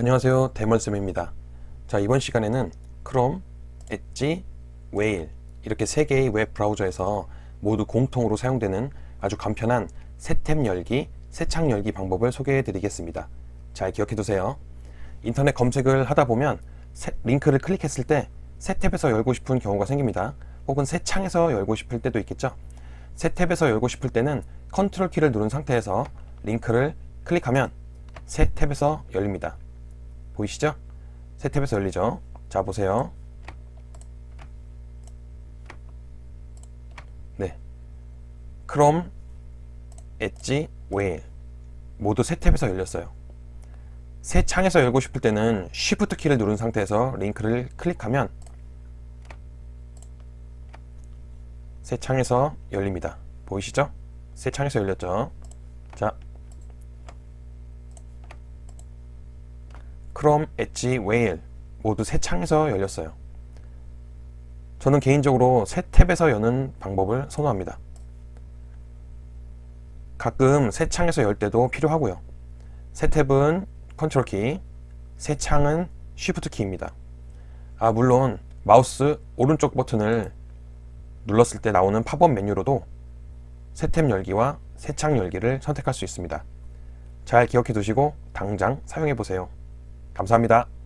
안녕하세요. 대먼쌤입니다. 자 이번 시간에는 크롬, 엣지, 웨일 이렇게 세 개의 웹 브라우저에서 모두 공통으로 사용되는 아주 간편한 새탭 열기, 새창 열기 방법을 소개해 드리겠습니다. 잘 기억해 두세요. 인터넷 검색을 하다 보면 새- 링크를 클릭했을 때새 탭에서 열고 싶은 경우가 생깁니다. 혹은 새 창에서 열고 싶을 때도 있겠죠. 새 탭에서 열고 싶을 때는 컨트롤 키를 누른 상태에서 링크를 클릭하면 새 탭에서 열립니다 보이시죠? 새 탭에서 열리죠? 자, 보세요. 네. 크롬, 엣지, 웨일. 모두 새 탭에서 열렸어요. 새 창에서 열고 싶을 때는 Shift 키를 누른 상태에서 링크를 클릭하면 새 창에서 열립니다. 보이시죠? 새 창에서 열렸죠? 자, 크롬, 엣지, 웨일 모두 새 창에서 열렸어요. 저는 개인적으로 새 탭에서 여는 방법을 선호합니다. 가끔 새 창에서 열 때도 필요하고요. 새 탭은 컨트롤 키, 새 창은 쉬프트 키입니다. 아, 물론 마우스 오른쪽 버튼을 눌렀을 때 나오는 팝업 메뉴로도 새 탭 열기와 새 창 열기를 선택할 수 있습니다. 잘 기억해 두시고 당장 사용해 보세요. 감사합니다.